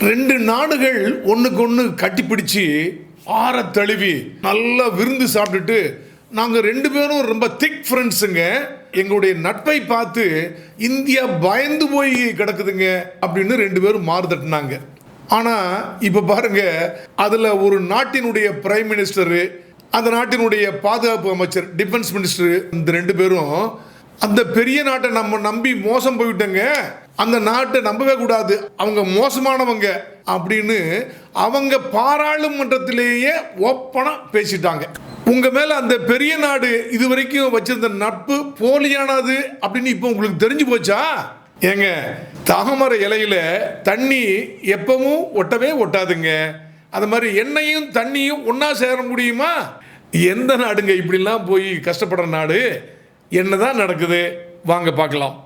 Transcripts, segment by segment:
ரெண்டு நாடுகள் ஒன்றுக்கு ஒன்று கட்டிப்பிடிச்சு ஆற தழுவி நல்லா விருந்து சாப்பிட்டுட்டு நாங்கள் ரெண்டு பேரும் ரொம்ப திக் ஃப்ரெண்ட்ஸுங்க எங்களுடைய நட்பை பார்த்து இந்தியா பயந்து போய் கிடக்குதுங்க அப்படின்னு ரெண்டு பேரும் மாறு தட்டினாங்க. ஆனால் இப்போ பாருங்க அதில் ஒரு நாட்டினுடைய பிரைம் மினிஸ்டரு அந்த நாட்டினுடைய பாதுகாப்பு அமைச்சர் டிஃபென்ஸ் மினிஸ்டர் இந்த ரெண்டு பேரும் அந்த பெரிய நாட்டை நம்ம நம்பி மோசம் போயிட்டோங்க. அந்த நாட்டை நம்பவே கூடாது. அவங்க மோசமானவங்க அப்படின்னு அவங்க பாராளுமன்றத்திலேயே ஓப்பனா பேசிட்டாங்க. உங்கள் மேலே அந்த பெரிய நாடு இது வரைக்கும் வச்சிருந்த நட்பு போலியானது அப்படின்னு இப்போ உங்களுக்கு தெரிஞ்சு போச்சா? ஏங்க தாமரை இலையில் தண்ணி எப்பவும் ஒட்டவே ஒட்டாதுங்க. அது மாதிரி எண்ணெயும் தண்ணியும் ஒன்றா சேர முடியுமா? எந்த நாடுங்க இப்படிலாம் போய் கஷ்டப்படுற நாடு? என்னதான் நடக்குது? வாங்க பார்க்கலாம்.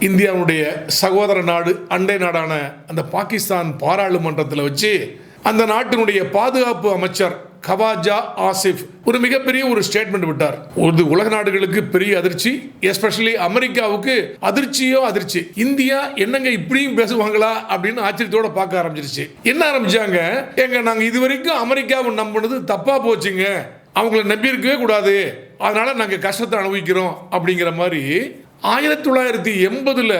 இந்தியாவுடைய சகோதர நாடு அண்டை நாடான அந்த பாகிஸ்தான் பாராளுமன்றத்தில் வச்சு அந்த நாட்டினுடைய பாதுகாப்பு அமைச்சர் கவாஜா ஆசிஃப் ஒரு மிகப்பெரிய ஒரு ஸ்டேட்மெண்ட் விட்டார். ஒரு உலக நாடுகளுக்கு பெரிய அதிர்ச்சி எஸ்பெஷலி அமெரிக்காவுக்கு அதிர்ச்சியோ அதிர்ச்சி. இந்தியா என்னங்க இப்படியும் பேசுவாங்களா அப்படின்னு ஆச்சரியத்தோட பார்க்க ஆரம்பிச்சிருச்சு. என்ன ஆரம்பிச்சாங்க? எங்க நாங்க இது வரைக்கும் அமெரிக்காவை நம்பினது தப்பா போச்சுங்க. அவங்கள நம்பி இருக்கவே கூடாது. அதனால நாங்க கஷ்டத்தை அனுபவிக்கிறோம் அப்படிங்கிற மாதிரி ஆயிரத்தி தொள்ளாயிரத்தி எண்பதுல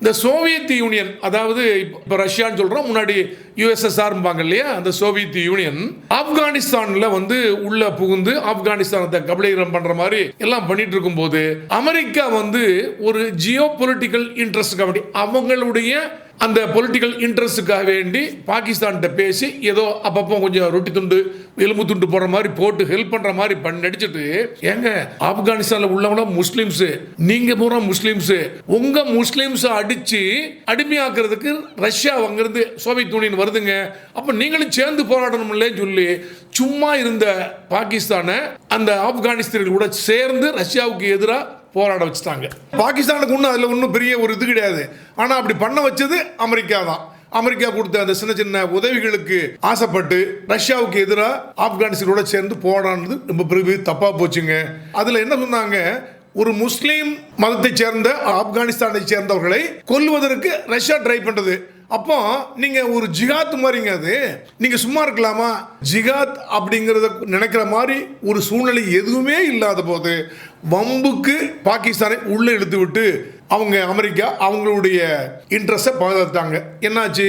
இந்த சோவியத் யூனியன் அதாவது இப்போ ரஷ்யான்னு சொல்கிறோம் முன்னாடி யுஎஸ்எஸ்ஆர்ம்பாங்க இல்லையா? அந்த சோவியத் யூனியன் ஆப்கானிஸ்தானில் வந்து உள்ள புகுந்து ஆப்கானிஸ்தானத்தை கபலீகரம் பண்ணுற மாதிரி எல்லாம் பண்ணிட்டு இருக்கும்போது அமெரிக்கா வந்து ஒரு ஜியோ பொலிட்டிக்கல் இன்ட்ரெஸ்ட் கபடி அவங்களுடைய அந்த பொலிட்டிக்கல் இன்ட்ரெஸ்ட்டுக்காக வேண்டி பாகிஸ்தான்கிட்ட பேசி ஏதோ அப்பப்போ கொஞ்சம் ரொட்டி துண்டு எலும்பு துண்டு போடுற மாதிரி போட்டு ஹெல்ப் பண்ணுற மாதிரி பண்ணி நடிச்சிட்டு ஏங்க ஆப்கானிஸ்தானில் உள்ளவங்கள முஸ்லீம்ஸு நீங்கள் பூரா முஸ்லீம்ஸு உங்கள் முஸ்லீம்ஸை அடித்து அடிமையாக்குறதுக்கு ரஷ்யா அங்கேருந்து சோவியத் யூனியன் வருதுங்க. அப்போ நீங்களும் சேர்ந்து போராடணும்லே சொல்லி சும்மா இருந்த பாகிஸ்தானை அந்த ஆப்கானிஸ்தானில் கூட சேர்ந்து ரஷ்யாவுக்கு எதிராக போராட வச்சுட்டாங்க. பாகிஸ்தானுக்கு ஒன்றும் அதில் ஒன்றும் பெரிய ஒரு இது கிடையாது. ஆனால் அப்படி பண்ண வச்சது அமெரிக்கா தான். அமெரிக்கா கொடுத்த அந்த சின்ன சின்ன உதவிகளுக்கு ஆசைப்பட்டு ரஷ்யாவுக்கு எதிராக ஆப்கானிஸ்தானோட சேர்ந்து போராடுறது ரொம்ப பெரிய தப்பாக போச்சுங்க. அதில் என்ன சொன்னாங்க? ஒரு முஸ்லீம் மதத்தை சேர்ந்த ஆப்கானிஸ்தானை சேர்ந்தவர்களை கொல்வதற்கு ரஷ்யா ட்ரை பண்ணுறது அப்போ நீங்க ஒரு ஜிகாத் மாதிரிங்க அது நீங்க சும்மா இருக்கலாமா? ஜிகாத் அப்படிங்கறத நினைக்கிற மாதிரி ஒரு சூழ்நிலை எதுவுமே இல்லாத போது வம்புக்கு பாகிஸ்தானை உள்ள இழுத்து விட்டு அவங்க அமெரிக்கா அவங்களுடைய இன்ட்ரெஸ்ட்டை பாதுகாத்தாங்க என்னாச்சு?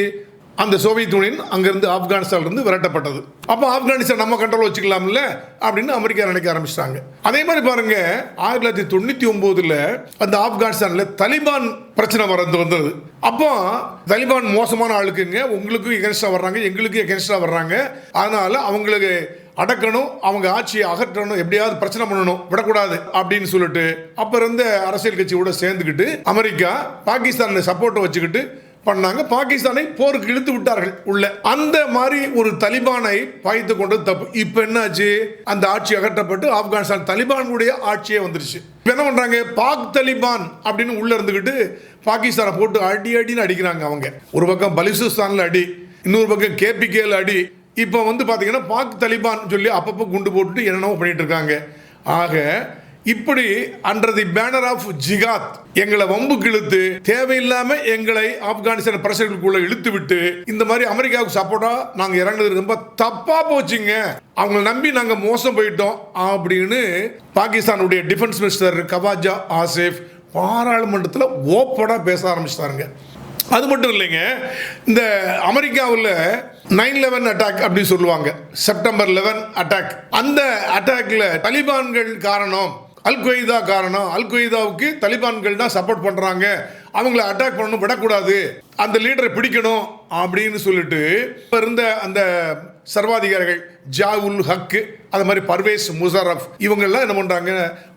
அந்த சோவியத் யூனியன் அங்கேருந்து ஆப்கானிஸ்தான்லேருந்து விரட்டப்பட்டது. அப்போ ஆப்கானிஸ்தான் நம்ம கண்ட்ரோல் வச்சுக்கலாம்ல அப்படின்னு அமெரிக்கா நினைக்க ஆரம்பிச்சிட்டாங்க. அதே மாதிரி பாருங்க ஆயிரத்தி தொள்ளாயிரத்தி தொண்ணூற்றி ஒம்போதில் அந்த ஆப்கானிஸ்தானில் தலிபான் பிரச்சனை வரது வந்தது. அப்போ தலிபான் மோசமான ஆளுக்குங்க உங்களுக்கும் எகென்ஸ்டாக வர்றாங்க எங்களுக்கும் எகென்ஸ்டாக வர்றாங்க. அதனால அவங்களுக்கு அடக்கணும் அவங்க ஆட்சியை அகற்றணும் எப்படியாவது பிரச்சனை பண்ணணும் விடக்கூடாது அப்படின்னு சொல்லிட்டு அப்போ இருந்த அரசியல் கட்சியோட சேர்ந்துக்கிட்டு அமெரிக்கா பாகிஸ்தானில் சப்போர்ட்டை வச்சுக்கிட்டு பண்ணாங்க. பாகிஸ்தானை போருக்கு இழுத்து விட்டார்கள் உள்ள. அந்த மாதிரி ஒரு தலிபானை பாய்த்து கொண்டது தப்பு. இப்ப என்னாச்சு? அந்த ஆட்சி அகற்றப்பட்டு ஆப்கானிஸ்தான் தலிபானுடைய ஆட்சியே வந்துருச்சு. இப்ப என்ன பண்றாங்க? பாக் தலிபான் அப்படின்னு உள்ள இருந்துகிட்டு பாகிஸ்தானை போட்டு அடி அடின்னு அடிக்கிறாங்க அவங்க. ஒரு பக்கம் பலிசிஸ்தான்ல அடி இன்னொரு பக்கம் கேபிகேல அடி. இப்போ வந்து பாத்தீங்கன்னா பாக் தலிபான் சொல்லி அப்பப்போ குண்டு போட்டுட்டு என்னென்னவோ பண்ணிட்டு இருக்காங்க. ஆக இப்படி under the banner of jihad எங்களை வம்புக்கு இழுத்து தேவையில்லாம எங்களை ஆப்கானிஸ்தான் பிரச்சனைகளுக்குள்ள இழுத்து விட்டு இந்த மாதிரி அமெரிக்காவுக்கு சப்போர்ட்டா நாங்க இறங்குறது ரொம்ப தப்பா போச்சுங்க. அவங்களை நம்பி நாங்க மோசம் போயிட்டோம் அப்படின்னு பாகிஸ்தானுடைய டிஃபென்ஸ் மினிஸ்டர் கவாஜா ஆசிஃப் பாராளுமன்றத்தில் ஓப்படா பேச ஆரம்பிச்சிட்டாருங்க. அது மட்டும் இல்லைங்க இந்த அமெரிக்காவில் நைன் லெவன் அட்டாக் அப்படின்னு சொல்லுவாங்க. செப்டம்பர் லெவன் அட்டாக் அந்த அட்டாக்ல தலிபான்கள் காரணம் அல் கொய்தா காரணம். அல் கொய்தாவுக்கு தலிபான்கள் தான் சப்போர்ட் பண்ணுறாங்க அவங்கள அட்டாக் பண்ணணும் விடக்கூடாது. அந்த லீடரை பிடிக்கணும் அப்படின்னு சொல்லிட்டு இப்போ இருந்த அந்த சர்வாதிகாரிகள் ஜாவுல் ஹக்கு அது மாதிரி பர்வேஸ் முசரஃப் இவங்கெல்லாம் என்ன பண்ணுறாங்க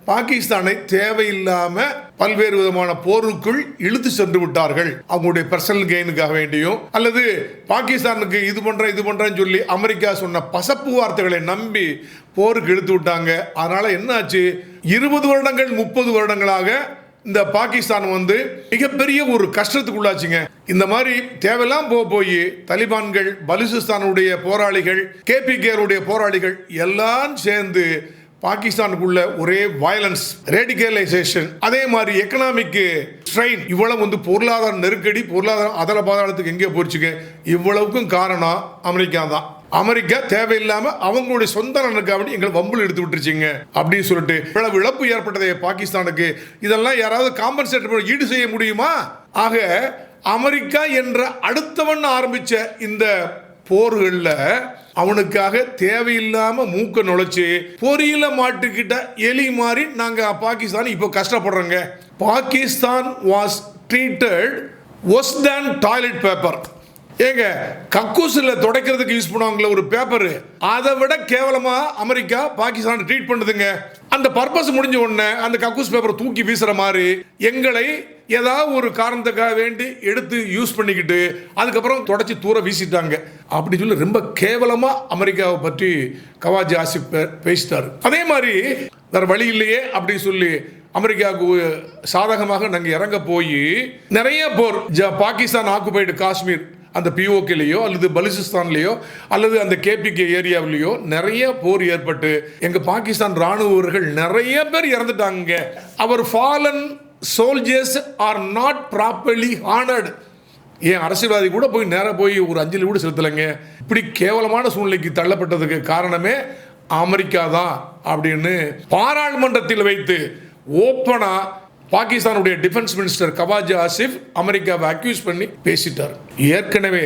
பாகிஸ்தானை தேவையில்லாமல் பல்வேறு விதமான போருக்குள் இழுத்து சென்று விட்டார்கள். அவங்களுடைய பர்சனல் கெயினுக்காக வேண்டியும் அல்லது பாகிஸ்தானுக்கு இது பண்ணுறேன் இது பண்ணுறேன்னு சொல்லி அமெரிக்கா சொன்ன பசப்பு வார்த்தைகளை நம்பி போருக்கு இழுத்து விட்டாங்க. அதனால் என்னாச்சு? இருபது வருடங்கள் முப்பது வருடங்களாக இந்த பாகிஸ்தான் வந்து மிகப்பெரிய ஒரு கஷ்டத்துக்குள்ளாச்சுங்க. இந்த மாதிரி தேவையெல்லாம் போக போய் தலிபான்கள் பலுசிஸ்தானுடைய போராளிகள் கேபிகேருடைய போராளிகள் எல்லாம் சேர்ந்து பாகிஸ்தானுக்குள்ள ஒரே வயலன்ஸ் ரேடிகலைசேஷன் அதே மாதிரி எக்கனாமிக் ஸ்ட்ரெயின் இவ்வளவு வந்து பொருளாதார நெருக்கடி பொருளாதாரம் அதர பாதாளத்துக்கு எங்கே போச்சுங்க இவ்வளவுக்கும் காரணம் அமெரிக்கா தான். அமெரிக்கா தேவையில்லாம அவங்களுடைய சொந்த நலனுக்காக எங்களை வம்புல எடுத்து விட்டுருச்சிங்க. அப்படின்னு சொல்லிட்டு இவ்வளவு இழப்பு ஏற்பட்டதே பாகிஸ்தானுக்கு. இதெல்லாம் யாராவது காம்பன்சேட் ஈடு செய்ய முடியுமா? ஆக அமெரிக்கா என்ற அடுத்தவன் ஆரம்பிச்ச இந்த போர்களில் அவனுக்காக தேவையில்லாம மூக்க நுழைச்சு பொறியில மாட்டுக்கிட்ட எலி மாதிரி நாங்க பாகிஸ்தான் இப்போ கஷ்டப்படுறோங்க. Pakistan was treated worse than toilet paper ஏங்க கக்கூசில் துடைக்கிறதுக்கு யூஸ் பண்ணுவாங்களே ஒரு பேப்பரு அதை விட கேவலமாக அமெரிக்கா பாகிஸ்தான் ட்ரீட் பண்ணுதுங்க. அந்த பர்பஸ் முடிஞ்ச உடனே அந்த கக்கூஸ் பேப்பரை தூக்கி வீசுகிற மாதிரி எங்களை ஏதாவது ஒரு காரணத்துக்காக வேண்டி எடுத்து யூஸ் பண்ணிக்கிட்டு அதுக்கப்புறம் தொடச்சி தூர வீசிட்டாங்க. அப்படி சொல்லி ரொம்ப கேவலமாக அமெரிக்காவை பற்றி கவாஜி ஆசிப் பே- அதே மாதிரி வேறு வழி இல்லையே அப்படின்னு சொல்லி அமெரிக்காவுக்கு சாதகமாக நாங்கள் இறங்க போய் நிறைய போர் ஜ- பாகிஸ்தான் ஆக்குபைடு காஷ்மீர். அந்த பிஓகேலேயோ அல்லது பலுசிஸ்தான்லேயோ அல்லது அந்த கேபிகே ஏரியாவிலேயோ நிறைய போர் ஏற்பட்டு எங்கள் பாகிஸ்தான் இராணுவர்கள் நிறைய பேர் இறந்துட்டாங்க. Our fallen soldiers are not properly honoured ஏன் அரசியல்வாதி கூட போய் நேராக போய் ஒரு அஞ்சலி கூட செலுத்தலைங்க. இப்படி கேவலமான சூழ்நிலைக்கு தள்ளப்பட்டதுக்கு காரணமே அமெரிக்கா தான் அப்படின்னு பாராளுமன்றத்தில் வைத்து ஓப்பனாக பாகிஸ்தானுடைய டிஃபென்ஸ் மினிஸ்டர் கவாஜ் ஆசிப் அமெரிக்காவை அக்யூஸ் பண்ணி பேசிட்டார். ஏற்கனவே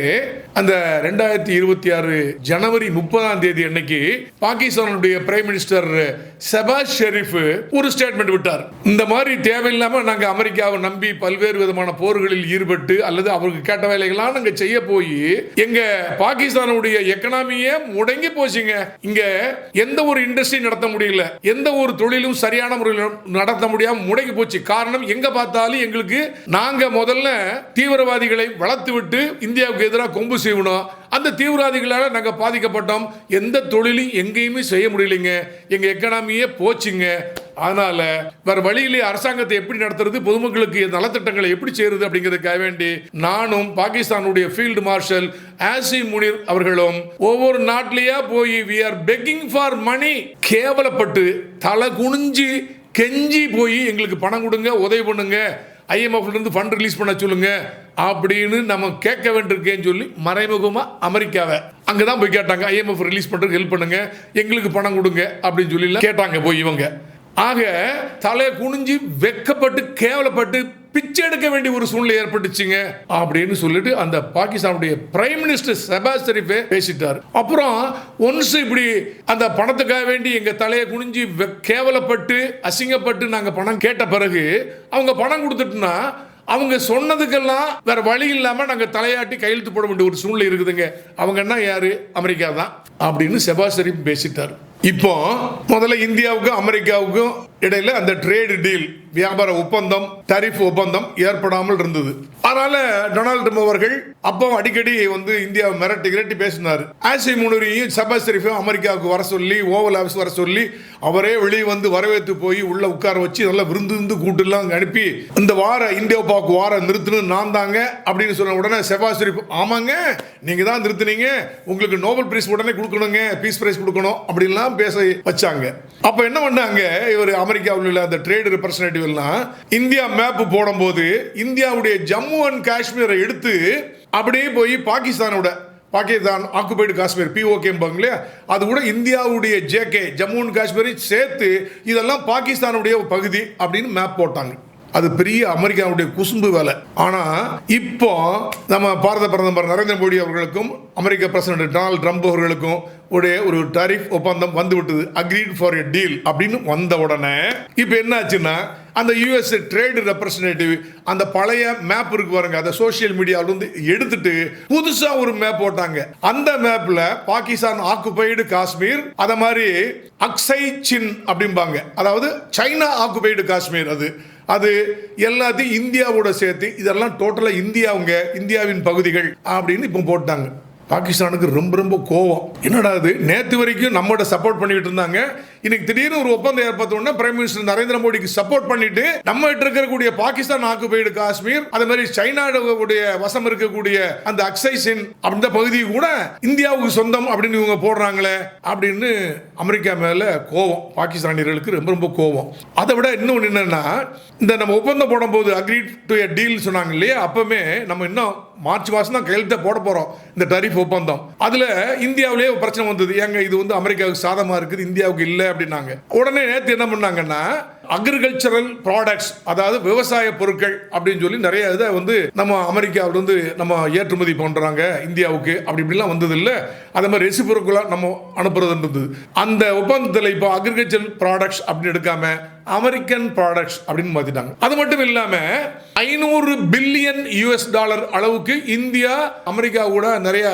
அந்த ரெண்டாயிரத்தி இருபத்தி ஆறு ஜனவரி முப்பதாம் தேதி அன்னைக்கு பாகிஸ்தானுடைய பிரைம் மினிஸ்டர் செபாஸ் ஷெரீஃப் ஒரு ஸ்டேட்மெண்ட் விட்டார். இந்த மாதிரி தேவையில்லாம நாங்க அமெரிக்காவை நம்பி பல்வேறு விதமான போர்களில் ஈடுபட்டு அல்லது அவருக்கு கேட்ட வேலைகள்லாம் நாங்க செய்ய போய் எங்க பாகிஸ்தானுடைய எக்கனாமியே முடங்கி போச்சுங்க. இங்க எந்த ஒரு இண்டஸ்ட்ரி நடத்த முடியல. எந்த ஒரு தொழிலும் சரியான முறையில் நடத்த முடியாம முடங்கி போச்சு. காரணம் எங்க பார்த்தாலும் எங்களுக்கு நாங்க முதல்ல தீவிரவாதிகளை வளர்த்து விட்டு இந்தியாவுக்கு எதிராக கொம்பு செய்யணும். அந்த தீவிரவாதிகளால் நாங்கள் பாதிக்கப்பட்டோம். எந்த தொழிலும் எங்கேயுமே செய்ய முடியலைங்க. எங்கள் எக்கனாமியே போச்சுங்க. அதனால் வேறு வழியிலே அரசாங்கத்தை எப்படி நடத்துறது பொதுமக்களுக்கு நலத்திட்டங்களை எப்படி செய்யறது அப்படிங்கிறதுக்காக வேண்டி நானும் பாகிஸ்தானுடைய ஃபீல்டு மார்ஷல் ஆசி முனிர் அவர்களும் ஒவ்வொரு நாட்டிலேயே போய் we are begging for money கேவலப்பட்டு தலை குனிஞ்சு கெஞ்சி போய் எங்களுக்கு பணம் கொடுங்க உதவி பண்ணுங்க. ஐஎம்எஃப்லேருந்து ஃபண்ட் ரிலீஸ் பண்ண சொல்லுங்க. அப்படின்னு நம்ம கேட்க வேண்டியிருக்கேன்னு சொல்லி மறைமுகமாக அமெரிக்காவை அங்கே தான் போய் கேட்டாங்க. ஐஎம்எஃப் ரிலீஸ் பண்ணுறதுக்கு ஹெல்ப் பண்ணுங்க. எங்களுக்கு பணம் கொடுங்க அப்படின்னு சொல்லி கேட்டாங்க போய் இவங்க. ஆக தலையை குனிஞ்சு வெக்கப்பட்டு கேவலப்பட்டு பிச்சை எடுக்க வேண்டிய ஒரு சூழ்நிலை ஏற்பட்டுச்சுங்க அப்படின்னு சொல்லிட்டு அந்த பாகிஸ்தானுடைய பிரைம் மினிஸ்டர் செபாஸ் ஷெரீஃபே பேசிட்டார். அப்புறம் ஒன்ஸ் இப்படி அந்த பணத்துக்காக வேண்டி எங்க தலையை குனிஞ்சு கேவலப்பட்டு அசிங்கப்பட்டு நாங்க பணம் கேட்ட பிறகு அவங்க பணம் கொடுத்துட்டுனா அவங்க சொன்னதுக்கெல்லாம் வேற வழி இல்லாம நாங்க தலையாட்டி கையெழுத்து போட வேண்டிய ஒரு சூழ்நிலை இருக்குதுங்க. அவங்க என்ன யாரு? அமெரிக்கா தான் அப்படின்னு செபாஸ் ஷெரீப் பேசிட்டார். இப்போ முதல்ல இந்தியாவுக்கும் அமெரிக்காவுக்கும் இடையில அந்த ட்ரேடு டீல் வியாபார ஒப்பந்தம் டரிஃப் ஒப்பந்தம் ஏற்படாமல் இருந்தது. அதனால டொனால்டு ட்ரம்ப் அவர்கள் அப்போ அடிக்கடி வந்து இந்தியாவை மிரட்டி கிரட்டி பேசினார். ஆசி முனுரியும் சபா ஷெரீஃபும் அமெரிக்காவுக்கு வர சொல்லி ஓவல் ஆஃபீஸ் வர சொல்லி அவரே வெளியே வந்து வரவேற்று போய் உள்ள உட்கார வச்சு நல்லா விருந்து விருந்து கூட்டுலாம் அனுப்பி இந்த வார இந்தியா பாக்கு வாரம் நிறுத்தணும் நான் தாங்க அப்படின்னு சொன்ன உடனே செபா ஷெரீஃப் ஆமாங்க நீங்க தான் நிறுத்துனீங்க உங்களுக்கு நோபல் பிரைஸ் உடனே கொடுக்கணுங்க பீஸ் பிரைஸ் கொடுக்கணும் அப்படின்லாம் பேச வச்சாங்க. அப்ப என்ன பண்ணாங்க இவர் அமெரிக்காவில் உள்ள அந்த ட்ரேட் ரெப்ரஸன்டேட்டிவ் எல்லாம் இந்தியா மேப் போடும்போது இந்தியாவுடைய ஜம்மு அண்ட் காஷ்மீரை எடுத்து அப்படியே போய் பாகிஸ்தானோட பாகிஸ்தான் ஆக்குபைடு காஷ்மீர் பிஓகேம்பாங்க அது கூட இந்தியாவுடைய ஜேகே ஜம்மு அண்ட் காஷ்மீரை சேர்த்து இதெல்லாம் பாகிஸ்தானுடைய பகுதி அப்படின்னு மேப் போட்டாங்க. அது பெரிய அமெரிக்காவுடைய குசும்பு வேலை. ஆனா இப்போ நம்ம பாரத பிரதமர் நரேந்திர மோடி அவர்களுக்கும் அமெரிக்க பிரசிடென்ட் டொனால்டு ட்ரம்ப் அவர்களுக்கும் உடைய ஒரு டரிஃப் ஒப்பந்தம் வந்து விட்டது அக்ரீட் ஃபார் எ டீல் அப்படின்னு வந்த உடனே இப்போ என்ன ஆச்சுன்னா அந்த யூஎஸ் ட்ரேடு ரெப்ரஸன்டேட்டிவ் அந்த பழைய மேப் இருக்கு பாருங்க அதை சோஷியல் மீடியாவில இருந்து எடுத்துட்டு புதுசா ஒரு மேப் போட்டாங்க. அந்த மேப்ல பாகிஸ்தான் ஆக்குபைடு காஷ்மீர் அத மாதிரி அக்ஸை சின் அப்படிம்பாங்க. அதாவது சைனா ஆக்குபைடு காஷ்மீர் அது. அது எல்லாத்தையும் இந்தியாவோட சேர்த்து இதெல்லாம் டோட்டலா இந்தியாவுங்க இந்தியாவின் பகுதிகள் அப்படின்னு இப்போ போட்டாங்க. பாகிஸ்தானுக்கு ரொம்ப ரொம்ப கோவம். என்னடா இது? நேற்று வரைக்கும் நம்மகிட்ட சப்போர்ட் பண்ணிக்கிட்டு இருந்தாங்க. இன்னைக்கு திடீர்னு ஒரு ஒப்பந்தம் ஏற்பட்ட பிரைம் மினிஸ்டர் நரேந்திர மோடிக்கு சப்போர்ட் பண்ணிட்டு நம்ம இருக்கக்கூடிய பாகிஸ்தான் ஆக்குபைடு காஷ்மீர் அதே மாதிரி சைனாவுடைய வசம் இருக்கக்கூடிய அந்த அக்சைசின் அந்த பகுதி கூட இந்தியாவுக்கு சொந்தம் அப்படின்னு இவங்க போடுறாங்களே அப்படின்னு அமெரிக்கா மேல கோவம் பாகிஸ்தானியர்களுக்கு ரொம்ப ரொம்ப கோவம். அதை விட இன்னொன்று என்னன்னா இந்த நம்ம ஒப்பந்தம் போடும்போது அக்ரி டு எ டீல் சொன்னாங்க இல்லையா? அப்பவுமே நம்ம இன்னும் மார்ச் மாதம் தான் கையெழுத்த போட போகிறோம் இந்த டரிஃப் ஒப்பந்தம். அதில் இந்தியாவிலேயே பிரச்சனை வந்தது. ஏங்க இது வந்து அமெரிக்காவுக்கு சாதமாக இருக்குது இந்தியாவுக்கு இல்லை அப்படின்னாங்க. உடனே நேற்று என்ன பண்ணாங்கன்னா அக்ரிகல்ச்சரல் ப்ராடக்ட்ஸ் அதாவது விவசாய பொருட்கள் அப்படின்னு சொல்லி நிறைய இதை வந்து நம்ம அமெரிக்காவிலிருந்து நம்ம ஏற்றுமதி பண்ணுறாங்க இந்தியாவுக்கு. அப்படி இப்படிலாம் வந்தது இல்லை அதே மாதிரி ரெசிபொருட்களாக நம்ம அனுப்புறதுன்றது. இருந்தது அந்த ஒப்பந்தத்தில் இப்போ அக்ரிகல்ச்சர் ப்ராடக்ட்ஸ் அப்படின்னு எடுக்காம அமெரிக்கன் ப்ராடக்ட்ஸ் அப்படின்னு மாத்திட்டாங்க. அது மட்டும் இல்லாம ஐநூறு பில்லியன் யூஎஸ் டாலர் அளவுக்கு இந்தியா அமெரிக்கா கூட நிறைய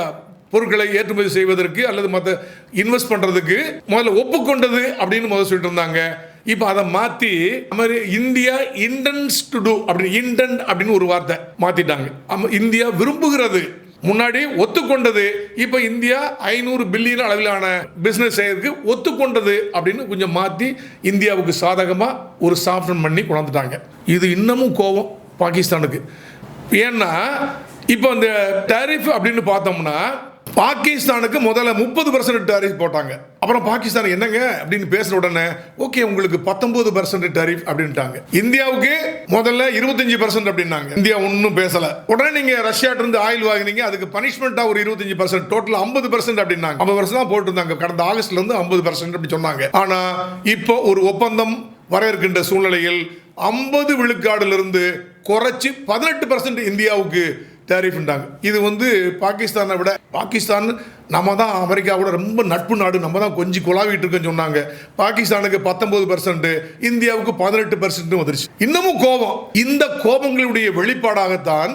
பொருட்களை ஏற்றுமதி செய்வதற்கு அல்லது மற்ற இன்வெஸ்ட் பண்ணுறதுக்கு முதல்ல ஒப்புக்கொண்டது அப்படின்னு முதல்ல சொல்லிட்டு இருந்தாங்க. இப்போ அதை மாற்றி அமெரி இந்தியா இன்டென்ஸ் டு டூ அப்படின்னு இன்டென்ட் அப்படின்னு ஒரு வார்த்தை மாற்றிட்டாங்க இந்தியா விரும்புகிறது முன்னாடி ஒத்துக்கொண்டது இப்போ இந்தியா ஐநூறு பில்லியன் அளவிலான பிஸ்னஸ் செய்யறதுக்கு ஒத்துக்கொண்டது அப்படின்னு கொஞ்சம் மாற்றி இந்தியாவுக்கு சாதகமாக ஒரு சாஃப்டன் பண்ணி கொண்டாந்துட்டாங்க. இது இன்னமும் கோபம் பாகிஸ்தானுக்கு. ஏன்னா இப்போ அந்த டாரிஃப் அப்படின்னு பார்த்தோம்னா பாகிஸ்தானுக்கு முதல்ல முப்பது பர்சன்ட் டாரிஃப் போட்டாங்க. அப்புறம் பாகிஸ்தான் என்னங்க? அப்படின்னு பேசுன உடனே ஓகே உங்களுக்கு பத்தொன்பது பர்சன்ட் டாரிஃப் அப்படின்ட்டாங்க. இந்தியாவுக்கு முதல்ல இருபத்தஞ்சு பர்சன்ட் அப்படின்னாங்க. இந்தியா ஒன்றும் பேசல. உடனே நீங்க ரஷ்யாட்ட இருந்து ஆயில் வாங்கினீங்க அதுக்கு பனிஷ்மெண்டா ஒரு இருபத்தஞ்சு பர்சன்ட் டோட்டல் ஐம்பது பர்சன்ட் அப்படின்னாங்க. ஐம்பது பர்சன்ட் தான் போட்டிருந்தாங்க. கடந்த ஆகஸ்ட்ல இருந்து ஐம்பது பர்சன்ட் அப்படி சொன்னாங்க. ஆனா இப்போ ஒரு ஒப்பந்தம் வர இருக்கின்ற சூழ்நிலையில் ஐம்பது விழுக்காடுலிருந்து குறைச்சி பதினெட்டு பர்சன்ட் இந்தியாவுக்கு டேரிஃப்ன்றாங்க. இது வந்து பாகிஸ்தானை விட பாகிஸ்தான் நம்ம தான் அமெரிக்காவோட ரொம்ப நட்பு நாடு நம்ம தான் கொஞ்சம் குழாவிட்டு இருக்கோன்னு சொன்னாங்க. பாகிஸ்தானுக்கு பத்தொன்பது பர்சன்ட் இந்தியாவுக்கு பதினெட்டு பர்சன்ட் வந்துருச்சு. இன்னமும் கோபம். இந்த கோபங்களுடைய வெளிப்பாடாகத்தான்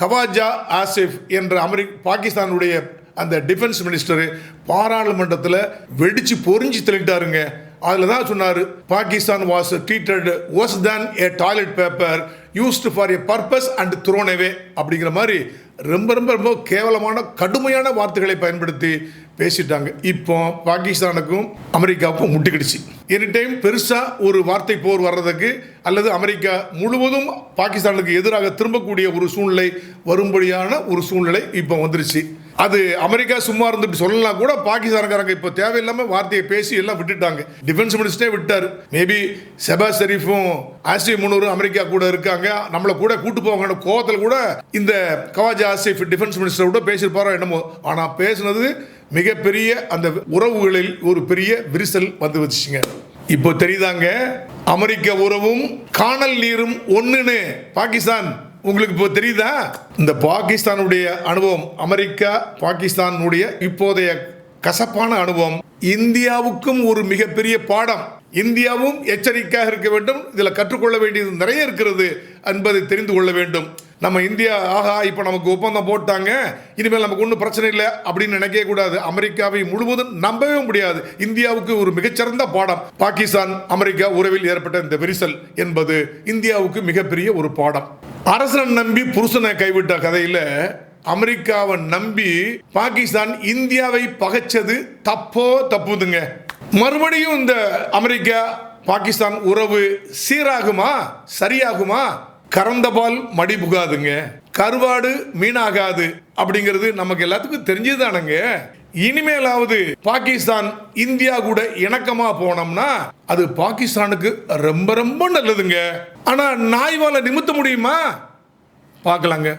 கவாஜா ஆசிஃப் என்ற அமெரி பாகிஸ்தானுடைய அந்த டிஃபென்ஸ் மினிஸ்டர் பாராளுமன்றத்தில் வெடிச்சு பொறிஞ்சு தள்ளிட்டாருங்க அதில் தான் சொன்னார் Pakistan was treated was then a toilet paper used for a purpose and thrown அப்படிங்கிற மாதிரி ரொம்ப ரொம்ப ரொம்ப கேவலமான கடுமையான வார்த்தைகளை பயன்படுத்தி பேசிட்டாங்க. இப்போ பாகிஸ்தானுக்கும் அமெரிக்காவுக்கும் முட்டுக்கிடுச்சு. எனி டைம் பெருசாக ஒரு வார்த்தை போர் வர்றதுக்கு அல்லது அமெரிக்கா முழுவதும் பாகிஸ்தானுக்கு எதிராக திரும்பக்கூடிய ஒரு சூழ்நிலை வரும்படியான ஒரு சூழ்நிலை இப்போ வந்துருச்சு. அது அமெரிக்கா சும்மா இருந்துட்டு சொல்லலாம் கூட பாகிஸ்தான்காரங்க இப்போ தேவையில்லாமல் வார்த்தையை பேசி எல்லாம் விட்டுட்டாங்க. டிஃபென்ஸ் மினிஸ்டரே விட்டார். மேபி செபா ஷெரீஃபும் ஆசிஃப் முனூரும் அமெரிக்கா கூட இருக்காங்க. நம்மளை கூட கூட்டு போவாங்க கோவத்தில் கூட இந்த கவாஜா ஆசிஃப் டிஃபென்ஸ் மினிஸ்டர் கூட பேசியிருப்பாரோ என்னமோ. ஆனால் பேசுனது மிகப்பெரிய அந்த உறவுகளில் ஒரு பெரிய விரிசல் வந்து வச்சுச்சுங்க. இப்போ தெரியுதாங்க? அமெரிக்க உறவும் காணல் நீரும் ஒன்றுன்னு பாகிஸ்தான் உங்களுக்கு இப்போ தெரியுதா? இந்த பாகிஸ்தானுடைய அனுபவம் அமெரிக்கா பாகிஸ்தானுடைய இப்போதைய கசப்பான அனுபவம் இந்தியாவுக்கும் ஒரு மிகப்பெரிய பாடம். இந்தியாவும் எச்சரிக்கையாக இருக்க வேண்டும் இதில் கற்றுக்கொள்ள வேண்டியது நிறைய இருக்கிறது என்பதை தெரிந்து கொள்ள வேண்டும். நம்ம இந்தியா ஆஹா இப்போ நமக்கு ஒப்பந்தம் போட்டாங்க. இனிமேல் நமக்கு ஒன்றும் பிரச்சனை இல்லை அப்படின்னு நினைக்கவே கூடாது. அமெரிக்காவை முழுவதும் நம்பவே முடியாது. இந்தியாவுக்கு ஒரு மிகச்சிறந்த பாடம். பாகிஸ்தான் அமெரிக்கா உறவில் ஏற்பட்ட இந்த விரிசல் என்பது இந்தியாவுக்கு மிகப்பெரிய ஒரு பாடம். அரசனை நம்பி புருஷனை கைவிட்ட கதையில் அமெரிக்காவை நம்பி பாகிஸ்தான் இந்தியாவை பகைச்சது தப்போ தப்புதுங்க. மறுபடியும் இந்த அமெரிக்கா பாகிஸ்தான் உறவு சீராகுமா? சரியாகுமா? கறந்த பால் மடி புகாதுங்க கருவாடு மீனாகாது அப்படிங்கிறது நமக்கு எல்லாத்துக்கும் தெரிஞ்சதானுங்க இனிமேலாவது பாகிஸ்தான் இந்தியா கூட இணக்கமா போனோம்னா அது பாகிஸ்தானுக்கு ரொம்ப ரொம்ப நல்லதுங்க. ஆனா நாய்வால நிமித்த முடியுமா? பார்க்கலாங்க.